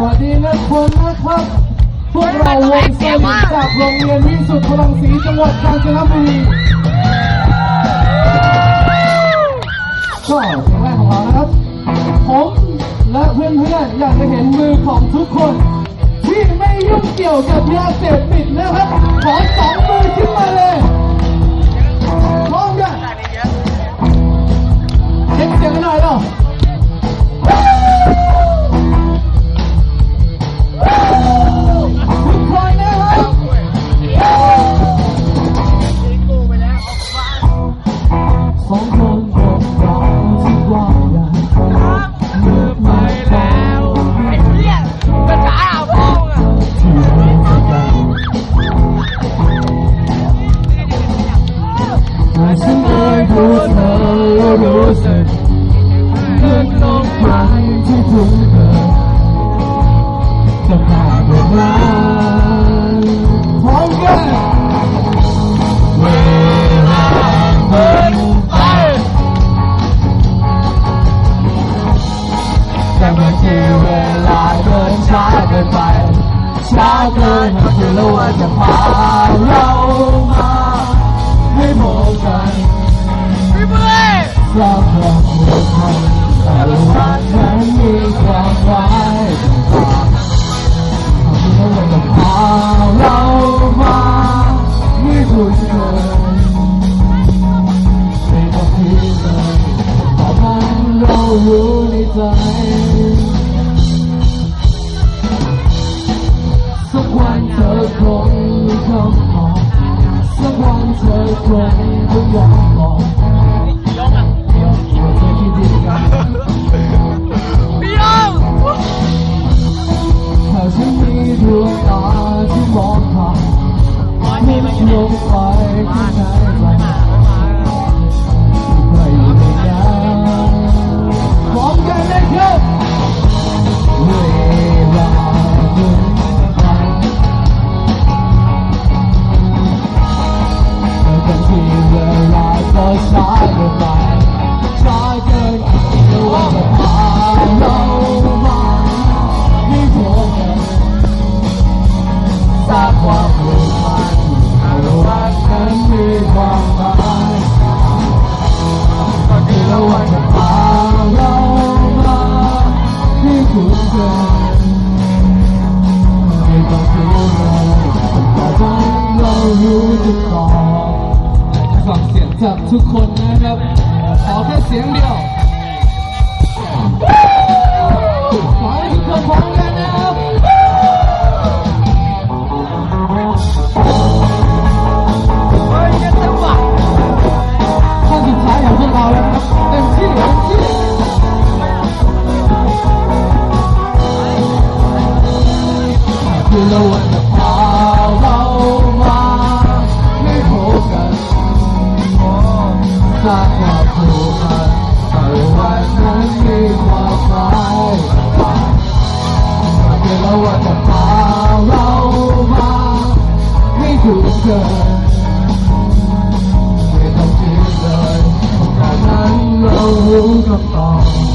สวัสดีนักคนนะครับ พวกเราวงเซนจากโรงเรียนวิสุทธิพลังศรีจังหวัดกาญจนบุรีก็เพลงแรกของเรานะครับ ผมและเพื่อนๆอยากจะเห็นมือของทุกคน ที่ไม่ยุ่งเกี่ยวกับยาเสพติดนะครับ ขอสองมือ จะผ่านเวลาพร้อมกันเวลาเดินไปแต่บางทีเวลาเดินช้าเกินไปช้าเกินมันคือรู้ว่าจะพาเรามา สักวันเธอคงมีคำตอกสักวันเธอคงต้องยอมบอก ช้า ทุกคนนะครับ ขอแค่เสียงเดียวขอให้ทุกคนพร้อมกันนะครับเฮ้ยยังจังหวะท่านสุดท้ายของพวกเราแล้วครับเต็มที่เต็มที่คือเราวันจะพาเรา ความผูกพันแต่วันนั้นมีความหมายต่างๆคือเราว่าจะพาเรามาให้ถูกเกินไม่ต้องคิดเลยตอนนั้นเรารู้คำตอบ